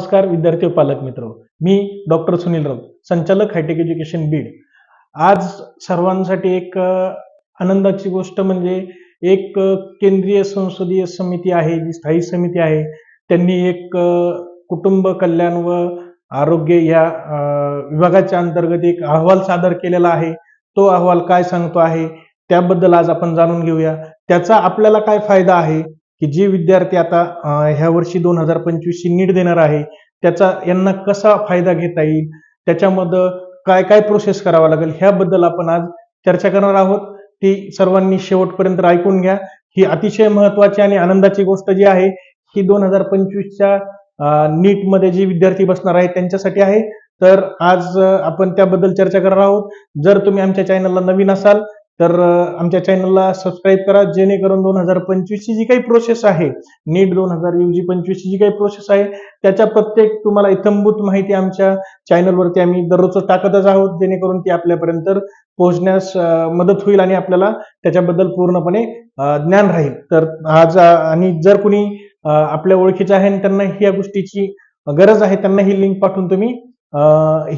नमस्कार विद्यार्थी पालक मित्र. मी डॉक्टर सुनील राऊत संचालक हायटेक एज्युकेशन बीड. आज सर्वांसाठी एक आनंदाची गोष्ट म्हणजे एक केंद्रीय संसदीय समिती आहे जी स्थायी समिती आहे. त्यांनी एक कुटुंब कल्याण व आरोग्य या विभागाच्या अंतर्गत एक अहवाल सादर केलेला आहे. तो अहवाल काय सांगतो आहे? त्याबद्दल आज आपण जाणून घेऊया. त्याचा आपल्याला काय फायदा आहे? की जे विद्यार्थी आता ह्या वर्षी दोन हजार पंचवीस ची नीट देणार आहे त्याचा यांना कसा फायदा घेता येईल त्याच्यामध्ये काय काय प्रोसेस करावा लागेल ह्याबद्दल आपण आज चर्चा करणार आहोत. ती सर्वांनी शेवटपर्यंत ऐकून घ्या. ही अतिशय महत्वाची आणि आनंदाची गोष्ट जी आहे ही दोन हजार पंचवीसच्या नीटमध्ये जे विद्यार्थी बसणार आहेत त्यांच्यासाठी आहे. तर आज आपण त्याबद्दल चर्चा करणार आहोत. जर तुम्ही आमच्या चॅनलला नवीन असाल तर आमच्या चॅनलला सबस्क्राईब करा जेणेकरून दोन हजार पंचवीसची जी काही प्रोसेस आहे नीट दोन हजार जी पंचवीसची जी काही प्रोसेस आहे त्याच्या प्रत्येक तुम्हाला इतंभूत माहिती आमच्या चॅनलवरती आम्ही दररोज टाकतच आहोत जेणेकरून ती आपल्यापर्यंत पोहोचण्यास मदत होईल आणि आपल्याला त्याच्याबद्दल पूर्णपणे ज्ञान राहील. तर आज आणि जर कुणी आपल्या ओळखीचे आहे आणि त्यांना ह्या गोष्टीची गरज आहे त्यांना ही लिंक पाठवून तुम्ही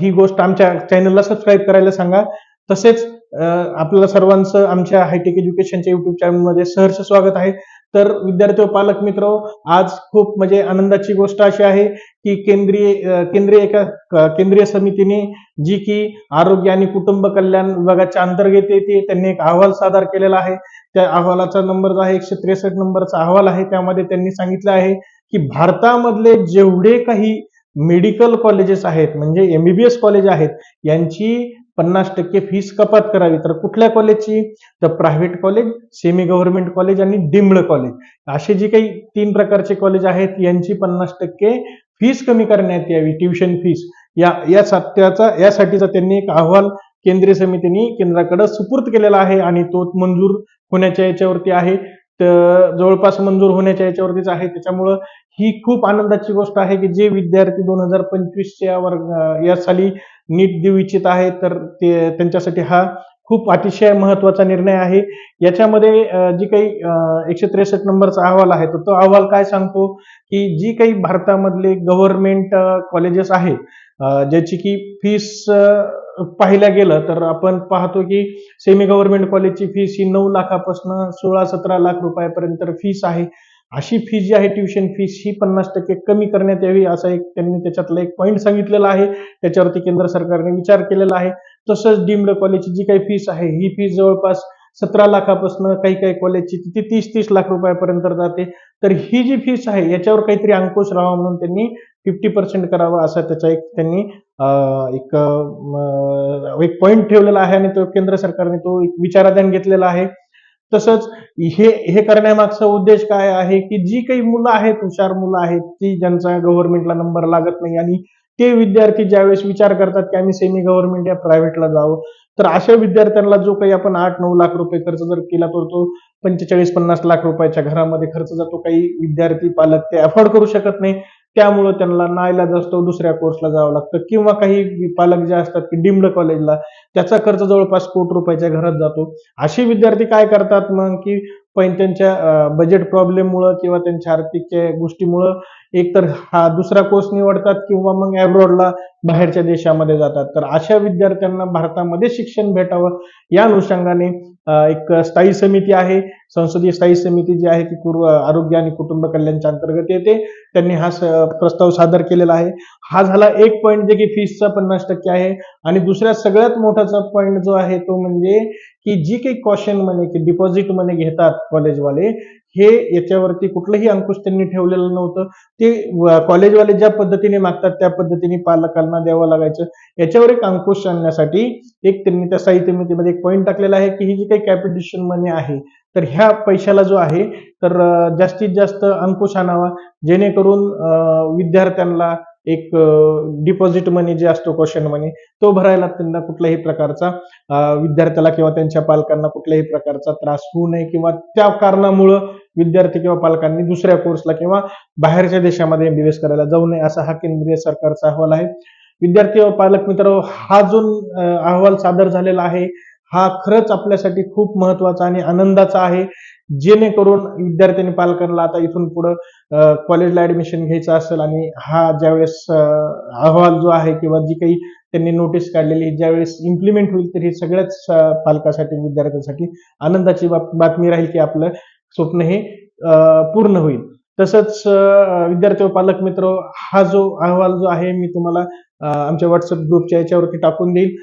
ही गोष्ट आमच्या चॅनलला सबस्क्राईब करायला सांगा. तसेच आपल्याला सर्वांचं आमच्या हायटेक एज्युकेशनच्या युट्यूब चॅनलमध्ये सहर्ष स्वागत आहे. तर विद्यार्थी व पालक मित्र आज खूप म्हणजे आनंदाची गोष्ट अशी आहे की केंद्रीय केंद्रीय एका केंद्रीय समितीने जी की आरोग्य आणि कुटुंब कल्याण विभागाच्या अंतर्गत येते त्यांनी एक अहवाल सादर केलेला आहे. त्या अहवालाचा नंबर जो आहे एकशे त्रेसष्ट नंबरचा अहवाल आहे. त्यामध्ये त्यांनी सांगितलं आहे की भारतामधले जेवढे काही मेडिकल कॉलेजेस आहेत म्हणजे एमबीबीएस कॉलेज आहेत यांची पन्नास टक्के फीस कपात करावी. तर कुठल्या कॉलेजची तर private college semi government college आणि डिम्ड कॉलेज असे जे काही तीन प्रकारचे कॉलेज आहेत यांची पन्नास टक्के फीस कमी करण्यात यावी ट्युशन फीस या या सत्याचा यासाठीचा त्यांनी एक अहवाल केंद्रीय समितीने केंद्राकडे सुपूर्द केलेला आहे आणि तो मंजूर होण्याच्या याच्यावरती आहे. तर जवळपास मंजूर होण्याच्या याच्यावरतीच आहे. त्याच्यामुळं ही खूप आनंदाची गोष्ट आहे की जे विद्यार्थी दोन हजार पंचवीसच्या वर्ग या साली नीट देऊ इच्छित आहे तर ते त्यांच्यासाठी हा खूप अतिशय महत्त्वाचा निर्णय आहे. याच्यामध्ये जी काही एकशे त्रेसष्ट नंबरचा अहवाल आहे तर तो अहवाल काय सांगतो की जी काही भारतामधले गव्हर्नमेंट कॉलेजेस आहेत ज्याची की फीस पाहिल्या गेलं तर आपण पाहतो की सेमी गव्हर्नमेंट कॉलेजची फीस ही नऊ लाखापासून सोळा सतरा लाख रुपयापर्यंत फीस आहे. अशी फी जी आहे ट्युशन फीस ही पन्नास टक्के कमी करण्यात यावी असा एक त्यांनी त्याच्यातला एक पॉईंट सांगितलेला आहे. त्याच्यावरती केंद्र सरकारने विचार केलेला आहे. तसंच डीम्ड कॉलेजची जी काही फीस आहे ही फीस जवळपास सतरा लाखापासून काही काही कॉलेजची ती तीस तीस लाख रुपयापर्यंत जाते. तर ही जी फीस आहे याच्यावर काहीतरी अंकुश राहावा म्हणून त्यांनी फिफ्टी पर्सेंट करावा असा त्याचा एक त्यांनी एक एक पॉईंट ठेवलेला आहे आणि तो केंद्र सरकारने तो एक विचाराधीन घेतलेला आहे. तसंच हे हे करण्यामागचा उद्देश काय आहे की जी काही मुलं आहेत हुशार मुलं आहेत ती ज्यांचा गव्हर्नमेंटला नंबर लागत नाही आणि ते विद्यार्थी ज्यावेळेस विचार करतात की आम्ही सेमी गव्हर्नमेंट या प्रायव्हेटला जावं तर अशा विद्यार्थ्यांना जो काही आपण आठ नऊ लाख रुपये खर्च जर केला तर तो पंचेचाळीस पन्नास लाख रुपयाच्या घरामध्ये खर्च जातो. काही विद्यार्थी पालक ते अफोर्ड करू शकत नाही. त्यामुळं त्यांना नाईलाज असतो दुसऱ्या कोर्सला जावं लागतं. किंवा काही पालक जे असतात की डिम्ड कॉलेजला त्याचा खर्च जवळपास कोट रुपयाच्या घरात जातो. असे विद्यार्थी काय करतात मग की पण त्यांच्या बजेट प्रॉब्लेममुळं किंवा त्यांच्या आर्थिक गोष्टीमुळं एकतर हा दुसरा कोर्स निवडतात किंवा मग अब्रॉडला बाहेरच्या देशामध्ये जातात. तर अशा विद्यार्थ्यांना भारतामध्ये शिक्षण भेटावं या अनुषंगाने एक स्थायी समिती आहे. संसदीय स्थायी समिती जी आहे ती पूर्व आरोग्य आणि कुटुंब कल्याणच्या अंतर्गत येते. त्यांनी हा प्रस्ताव सादर केलेला आहे. हा झाला एक पॉईंट जे की फीसचा पन्नास टक्के आहे. आणि दुसऱ्या सगळ्यात मोठाचा पॉईंट जो आहे तो म्हणजे की जी काही कॉशन मनी की डिपॉझिट मनी घेतात कॉलेजवाले हे याच्यावरती कुठलंही अंकुश त्यांनी ठेवलेलं नव्हतं. ते कॉलेजवाले ज्या पद्धतीने मागतात त्या पद्धतीने पालकांना द्यावं लागायचं. याच्यावर एक अंकुश आणण्यासाठी एक त्यांनी त्या स्थायी समितीमध्ये एक पॉईंट टाकलेला आहे की ही जी काही कॅपिटेशन मनी आहे तर ह्या पैशाला जो आहे तर जास्तीत जास्त अंकुश आणावा. जेणेकरून विद्यार्थ्यांना एक डिपॉझिट मनी जे असतो क्वेश्चन मनी तो भरायला त्यांना कुठल्याही प्रकारचा विद्यार्थ्याला किंवा त्यांच्या पालकांना कुठल्याही प्रकारचा त्रास होऊ नये किंवा त्या कारणामुळं विद्यार्थी किंवा पालकांनी दुसऱ्या कोर्सला किंवा बाहेरच्या देशामध्ये एमबीबीएस करायला जाऊ नये असा हा केंद्रीय सरकारचा अहवाल आहे. विद्यार्थी व पालक मित्र हा जो अहवाल सादर झालेला आहे हा खरंच आपल्यासाठी खूप महत्त्वाचा आणि आनंदाचा आहे. जेणेकरून विद्यार्थ्यांनी पालकांना आता इथून पुढं कॉलेजला ऍडमिशन घ्यायचं असेल आणि हा ज्यावेळेस अहवाल जो आहे किंवा जी काही त्यांनी नोटीस काढलेली ज्यावेळेस इम्प्लिमेंट होईल तर ही सगळ्याच पालकासाठी विद्यार्थ्यांसाठी आनंदाची बातमी राहील की आपलं स्वप्न हे पूर्ण होईल. तसंच विद्यार्थी व पालक मित्र हा जो अहवाल जो आहे मी तुम्हाला आमच्या व्हॉट्सअप ग्रुपच्या याच्यावरती टाकून देईल.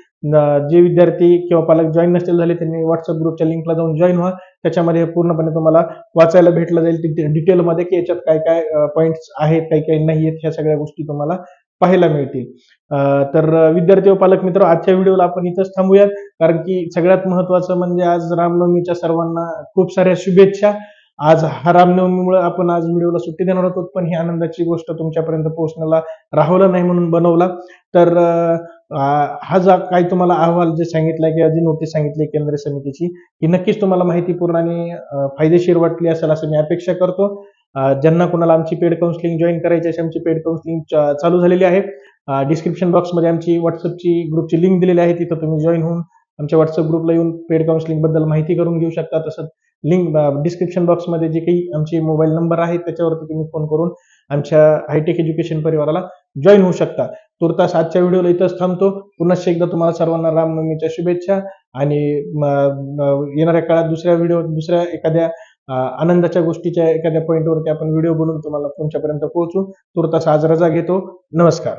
जे विद्यार्थी किंवा पालक जॉईन नसतील झाले त्यांनी व्हॉट्सअप ग्रुपच्या लिंकला जाऊन जॉईन व्हा. त्याच्यामध्ये पूर्णपणे तुम्हाला वाचायला भेटलं जाईल. डिटेलमध्ये की याच्यात काय काय पॉईंट्स आहेत काही काही नाही आहेत ह्या सगळ्या गोष्टी तुम्हाला पाहायला मिळतील. तर विद्यार्थी व पालक मित्र आजच्या व्हिडिओला आपण इथंच थांबूयात. कारण की सगळ्यात महत्वाचं म्हणजे आज रामनवमीच्या सर्वांना खूप साऱ्या शुभेच्छा. आज हा रामनवमीमुळे आपण आज व्हिडिओला सुट्टी देणार होतो पण ही आनंदाची गोष्ट तुमच्यापर्यंत पोहोचण्याला राहवलं नाही म्हणून बनवला. तर हा जा काही तुम्हाला अहवाल जे सांगितला किंवा जी नोटीस सांगितली केंद्र समितीची ही नक्कीच तुम्हाला माहितीपूर्ण आणि फायदेशीर वाटली असेल असं मी अपेक्षा करतो. ज्यांना कोणाला आमची पेड काउन्सिलिंग जॉईन करायची अशी आमची पेड काउन्सिलिंग चालू झालेली आहे. डिस्क्रिप्शन बॉक्समध्ये आमची व्हॉट्सअपची ग्रुपची लिंक दिलेली आहे. तिथं तुम्ही जॉईन होऊन आमच्या व्हॉट्सअप ग्रुपला येऊन पेड काउन्सिलिंगबद्दल माहिती करून घेऊ शकता. तसंच लिंक डिस्क्रिप्शन बॉक्समध्ये जे काही आमचे मोबाईल नंबर आहेत त्याच्यावरती तुम्ही फोन करून आमच्या हायटेक एज्युकेशन परिवाराला जॉईन होऊ शकता. तुर्तास आजच्या व्हिडिओला इथंच थांबतो. पुन्हा एकदा तुम्हाला सर्वांना रामनवमीच्या शुभेच्छा आणि येणाऱ्या काळात दुसऱ्या व्हिडिओ दुसऱ्या एखाद्या आनंदाच्या गोष्टीच्या एखाद्या पॉईंटवरती आपण व्हिडिओ बनवून तुम्हाला तुमच्यापर्यंत पोहोचू. तुर्तास आज रजा घेतो. नमस्कार.